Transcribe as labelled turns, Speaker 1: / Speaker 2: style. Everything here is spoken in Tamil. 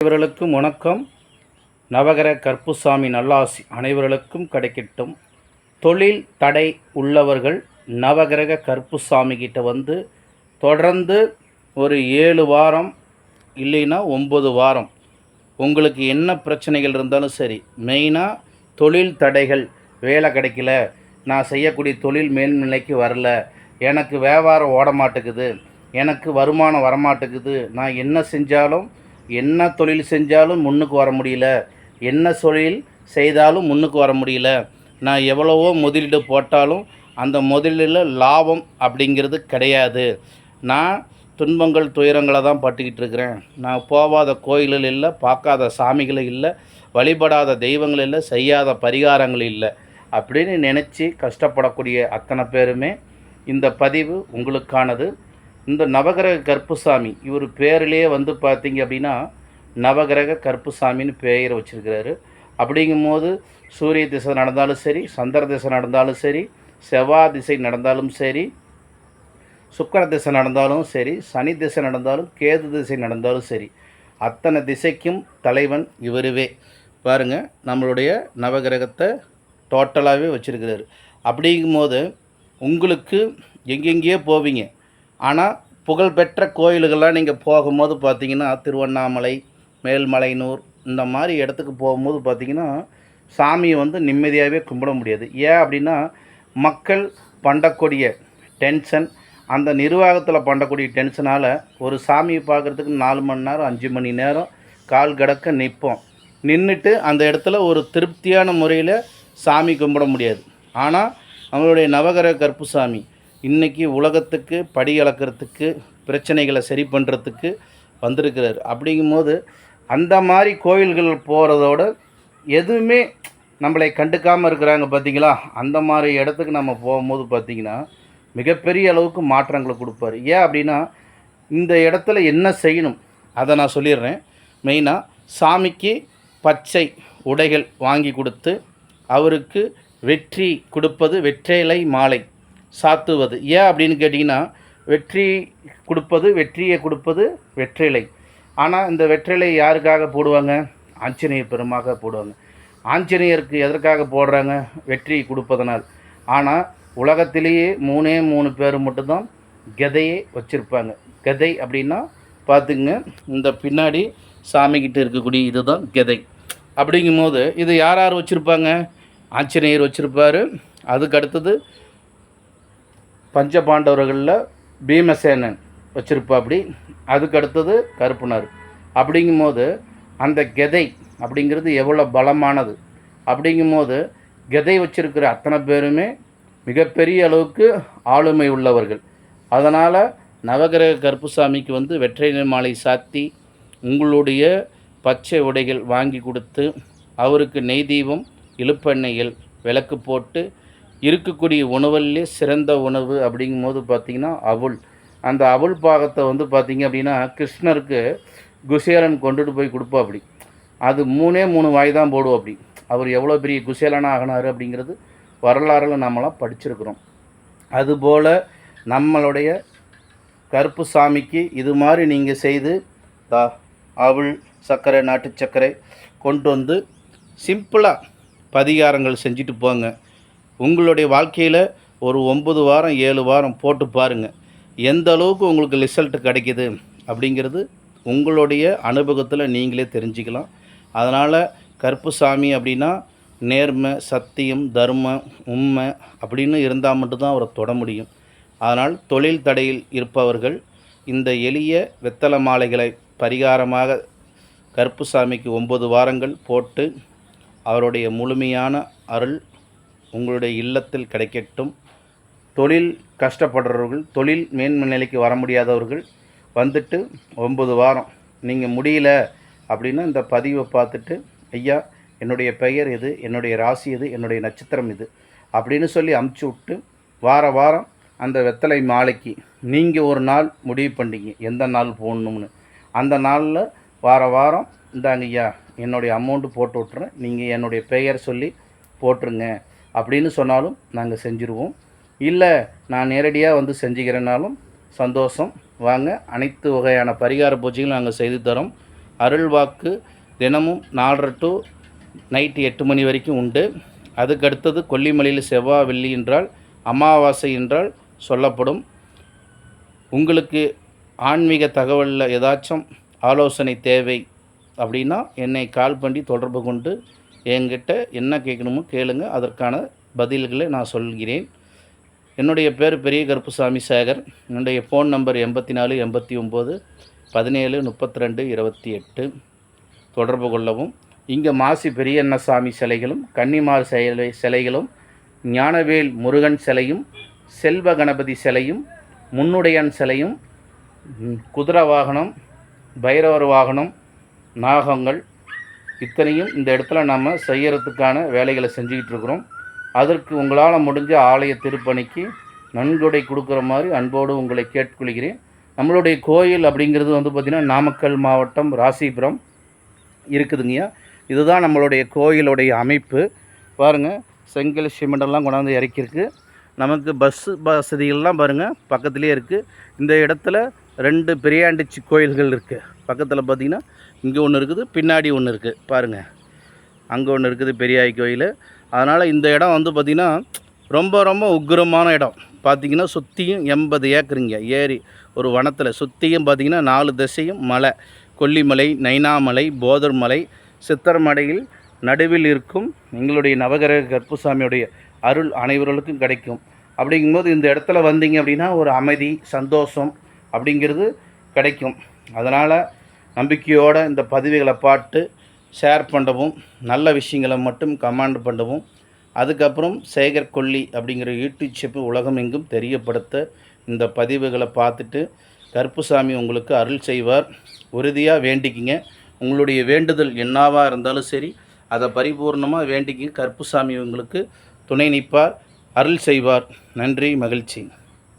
Speaker 1: அனைவர்களுக்கும் வணக்கம். நவகர கற்புசாமி நல்லாசி அனைவர்களுக்கும் கிடைக்கட்டும். தொழில் தடை உள்ளவர்கள் நவகிரக கற்புசாமி கிட்ட வந்து தொடர்ந்து ஒரு ஏழு வாரம் இல்லைன்னா ஒம்பது வாரம் உங்களுக்கு என்ன பிரச்சனைகள் இருந்தாலும் சரி மெயினாக தொழில் தடைகள் வேலை கிடைக்கல நான் செய்யக்கூடிய தொழில் மேல்நிலைக்கு வரல எனக்கு வியாபாரம் ஓட மாட்டேங்குது எனக்கு வருமானம் வரமாட்டேங்குது நான் என்ன செஞ்சாலும் என்ன தொழில் செஞ்சாலும் முன்னுக்கு வர முடியல. என்ன தொழில் செய்தாலும் முன்னுக்கு வர முடியல. நான் எவ்வளவோ முதலீடு போட்டாலும் அந்த முதலீடில் லாபம் அப்படிங்கிறது கிடையாது. நான் துன்பங்கள் துயரங்களை தான் பட்டுக்கிட்டு இருக்கிறேன். நான் போகாத கோயில்கள் இல்லை பார்க்காத சாமிகள் இல்லை வழிபடாத தெய்வங்கள் இல்லை செய்யாத பரிகாரங்கள் இல்லை அப்படின்னு நினச்சி கஷ்டப்படக்கூடிய அத்தனை பேருமே இந்த பதிவு உங்களுக்கானது. இந்த நவகிரக கற்புசாமி இவர் பேரிலே வந்து பார்த்தீங்க அப்படின்னா நவகிரக கற்புசாமின்னு பெயரை வச்சுருக்கிறாரு. அப்படிங்கும்போது சூரிய திசை நடந்தாலும் சரி சந்திர திசை நடந்தாலும் சரி செவ்வாய் திசை நடந்தாலும் சரி சுக்கர திசை நடந்தாலும் சரி சனி திசை நடந்தாலும் கேது திசை நடந்தாலும் சரி அத்தனை திசைக்கும் தலைவன் இவருவே. பாருங்க நம்மளுடைய நவகிரகத்தை டோட்டலாகவே வச்சுருக்கிறாரு. அப்படிங்கும்போது உங்களுக்கு எங்கெங்கேயோ போவீங்க. ஆனால் புகழ்பெற்ற கோயிலுகள்லாம் நீங்கள் போகும்போது பார்த்தீங்கன்னா திருவண்ணாமலை மேல்மலையனூர் இந்த மாதிரி இடத்துக்கு போகும்போது பார்த்தீங்கன்னா சாமியை வந்து நிம்மதியாகவே கும்பிட முடியாது. ஏன் அப்படின்னா மக்கள் பண்ணக்கூடிய டென்ஷன் அந்த நிர்வாகத்தில் பண்ணக்கூடிய டென்ஷனால் ஒரு சாமியை பார்க்குறதுக்கு நாலு மணி நேரம் அஞ்சு மணி நேரம் கால் கடக்க நிற்போம். நின்றுட்டு அந்த இடத்துல ஒரு திருப்தியான முறையில் சாமி கும்பிட முடியாது. ஆனால் அவங்களுடைய நவகர கற்புசாமி இன்றைக்கி உலகத்துக்கு படி அளக்கிறதுக்கு பிரச்சனைகளை சரி பண்ணுறதுக்கு வந்திருக்கிறார். அப்படிங்கும்போது அந்த மாதிரி கோயில்கள் போகிறதோட எதுவுமே நம்மளை கண்டுக்காமல் இருக்கிறாங்க பார்த்தீங்களா? அந்த மாதிரி இடத்துக்கு நம்ம போகும்போது பார்த்திங்கன்னா மிகப்பெரிய அளவுக்கு மாற்றங்களை கொடுப்பாரு. ஏன் அப்படின்னா இந்த இடத்துல என்ன செய்யணும்? அதை நான் சொல்லிடுறேன். மெயினாக சாமிக்கு பச்சை உடைகள் வாங்கி கொடுத்து அவருக்கு வெற்றி கொடுப்பது வெற்றிலை மாலை. சாத்துவது. ஏன் அப்படின்னு கேட்டிங்கன்னா வெற்றி கொடுப்பது வெற்றியை கொடுப்பது வெற்றிலை. ஆனால் இந்த வெற்றிலை யாருக்காக போடுவாங்க? ஆஞ்சநேயர் பெருமாக போடுவாங்க. ஆஞ்சநேயருக்கு எதற்காக போடுறாங்க? வெற்றி கொடுப்பதனால். ஆனால் உலகத்திலேயே மூணே மூணு பேர் மட்டும்தான் கதையை வச்சுருப்பாங்க. கதை அப்படின்னா பார்த்துங்க இந்த பின்னாடி சாமிக்கிட்ட இருக்கக்கூடிய இதுதான் கதை. அப்படிங்கும்போது இது யார் யார் வச்சுருப்பாங்க? ஆஞ்சநேயர் வச்சுருப்பார். அதுக்கு அடுத்தது பஞ்சபாண்டவர்களில் பீமசேனன் வச்சுருப்பா அப்படி அதுக்கு அடுத்தது கருப்புனார். அப்படிங்கும்போது அந்த கெதை அப்படிங்கிறது எவ்வளோ பலமானது. அப்படிங்கும்போது கெதை வச்சிருக்கிற அத்தனை பேருமே மிகப்பெரிய அளவுக்கு ஆளுமை உள்ளவர்கள். அதனால் நவகிரக கருப்புசாமிக்கு வந்து வெற்றிலை மாலை சாத்தி உங்களுடைய பச்சை உடைகள் வாங்கி கொடுத்து அவருக்கு நெய் தீபம் இழுப்பெண்ணெய்கள் விளக்கு போட்டு இருக்கக்கூடிய உணவுலே சிறந்த உணவு அப்படிங்கும்போது பார்த்திங்கன்னா அவுள். அந்த அவுள் பாகத்தை வந்து பார்த்திங்க அப்படின்னா கிருஷ்ணருக்கு குசேலன் கொண்டுட்டு போய் கொடுப்பா அப்படி அது மூணே மூணு வாய் தான் போடுவோம் அப்படி. அவர் எவ்வளோ பெரிய குசேலனாக ஆகினார் அப்படிங்கிறது வரலாறில் நம்மளாம் படிச்சிருக்கிறோம். அதுபோல் நம்மளுடைய கருப்பு சாமிக்கு இது மாதிரி நீங்கள் செய்து தா அவள் சர்க்கரை நாட்டு சர்க்கரை கொண்டு வந்து சிம்பிளாக பதிகாரங்கள் செஞ்சுட்டு போங்க. உங்களுடைய வாழ்க்கையில் ஒரு ஒம்பது வாரம் ஏழு வாரம் போட்டு பாருங்கள் எந்த அளவுக்கு உங்களுக்கு ரிசல்ட் கிடைக்கிது அப்படிங்கிறது உங்களுடைய அனுபவத்தில் நீங்களே தெரிஞ்சுக்கலாம். அதனால் கருப்புசாமி அப்படின்னா நேர்மை சத்தியம் தர்மம் உண்மை அப்படின்னு இருந்தால் மட்டும்தான் அவரை தொட முடியும். அதனால் தொழில் தடையில் இருப்பவர்கள் இந்த எளிய வெத்தலை மாலைகளை பரிகாரமாக கருப்புசாமிக்கு ஒம்பது வாரங்கள் போட்டு அவருடைய முழுமையான அருள் உங்களுடைய இல்லத்தில் கிடைக்கட்டும். தொழில் கஷ்டப்படுறவர்கள் தொழில் மேன்மை நிலைக்கு வர முடியாதவர்கள் வந்துட்டு ஒம்பது வாரம். நீங்கள் முடியல அப்படின்னா இந்த பதிவை பார்த்துட்டு ஐயா என்னுடைய பெயர் இது என்னுடைய ராசி இது என்னுடைய நட்சத்திரம் இது அப்படின்னு சொல்லி அமுச்சு விட்டு வார வாரம் அந்த வெத்தலை மாலைக்கு நீங்கள் ஒரு நாள் முடிவு பண்ணிங்க எந்த நாள் போடணும்னு. அந்த நாளில் வார வாரம் இந்தாங்க ஐயா என்னுடைய அமௌண்ட்டு போட்டு விட்றேன் நீங்கள் என்னுடைய பெயர் சொல்லி போட்டுருங்க. அப்படின்னு சொன்னாலும் நாங்கள் செஞ்சுருவோம். இல்லை நான் நேரடியாக வந்து செஞ்சுக்கிறேனாலும் சந்தோஷம். வாங்க அனைத்து வகையான பரிகார பூஜைகளும் நாங்கள் செய்து தரோம். அருள்வாக்கு தினமும் நாலரை டு நைட்டு எட்டு மணி வரைக்கும் உண்டு. அதுக்கு அடுத்தது கொல்லிமலையில் செவ்வாய் வெள்ளி என்றால் அமாவாசை என்றால் சொல்லப்படும். உங்களுக்கு ஆன்மீக தகவலில் ஏதாச்சும் ஆலோசனை தேவை அப்படின்னா என்னை கால் பண்ணி தொடர்பு கொண்டு என்கிட்ட என்ன கேட்கணுமோ கேளுங்க அதற்கான பதில்களை நான் சொல்கிறேன். என்னுடைய பேர் பெரிய கருப்புசாமி சேகர். என்னுடைய ஃபோன் நம்பர் எண்பத்தி நாலு எண்பத்தி ஒம்பது பதினேழு முப்பத்தி ரெண்டு இருபத்தி எட்டு தொடர்பு கொள்ளவும். இங்கே மாசி பெரியண்ணசாமி சிலைகளும் கன்னிமார் சிலை சிலைகளும் ஞானவேல் முருகன் சிலையும் செல்வ கணபதி சிலையும் முன்னுடையன் சிலையும் குதிரை வாகனம் பைரவர் வாகனம் நாகங்கள் இத்தனையும் இந்த இடத்துல நம்ம செய்யறதுக்கான வேலைகளை செஞ்சுக்கிட்டு இருக்கிறோம். அதற்கு உங்களால் முடிஞ்ச ஆலய திருப்பணிக்கு நன்கொடை கொடுக்குற மாதிரி அன்போடு உங்களை கேட்டுக்கொள்கிறேன். நம்மளுடைய கோயில் அப்படிங்கிறது வந்து பார்த்திங்கன்னா நாமக்கல் மாவட்டம் ராசிபுரம் இருக்குதுங்கய்யா இதுதான் நம்மளுடைய கோயிலுடைய அமைப்பு. பாருங்கள் செங்கல் சிமெண்டெல்லாம் கொண்டாந்து இறக்கியிருக்கு. நமக்கு பஸ்ஸு வசதிகள்லாம் பாருங்கள் பக்கத்துலேயே இருக்குது இந்த இடத்துல ரெண்டு பெரியாண்டிச்சி கோயில்கள் இருக்குது பக்கத்தில் பார்த்திங்கன்னா இங்கே ஒன்று இருக்குது பின்னாடி ஒன்று இருக்குது பாருங்கள் அங்கே ஒன்று இருக்குது பெரியாய் கோயில். அதனால் இந்த இடம் வந்து பார்த்திங்கன்னா ரொம்ப ரொம்ப உக்கிரமான இடம். பார்த்திங்கன்னா சுற்றியும் எண்பது ஏக்கருங்க. ஏரி ஒரு வனத்தில். சுற்றியும் பார்த்திங்கன்னா நாலு திசையும் மலை. கொல்லிமலை நைனாமலை போதர்மலை சித்தர்மடையில் நடுவில் இருக்கும் எங்களுடைய நவகிரக கற்புசாமியுடைய அருள் அனைவர்களுக்கும் கிடைக்கும். அப்படிங்கும்போது இந்த இடத்துல வந்தீங்க அப்படின்னா ஒரு அமைதி சந்தோஷம் அப்படிங்கிறது கிடைக்கும். அதனால் நம்பிக்கையோடு இந்த பதிவுகளை பார்த்து ஷேர் பண்ணவும் நல்ல விஷயங்களை மட்டும் கமாண்ட் பண்ணவும் அதுக்கப்புறம் சேகர் கொல்லி அப்படிங்கிற யூடியூப் செப்பு உலகம் எங்கும் தெரியப்படுத்த இந்த பதிவுகளை பார்த்துட்டு கருப்புசாமி உங்களுக்கு அருள் செய்வார். உறுதியாக வேண்டிக்கிங்க. உங்களுடைய வேண்டுதல் என்னவாக இருந்தாலும் சரி அதை பரிபூர்ணமாக வேண்டிக்கிங்க. கருப்புசாமி உங்களுக்கு துணை நிற்பார் அருள் செய்வார். நன்றி மகிழ்ச்சி.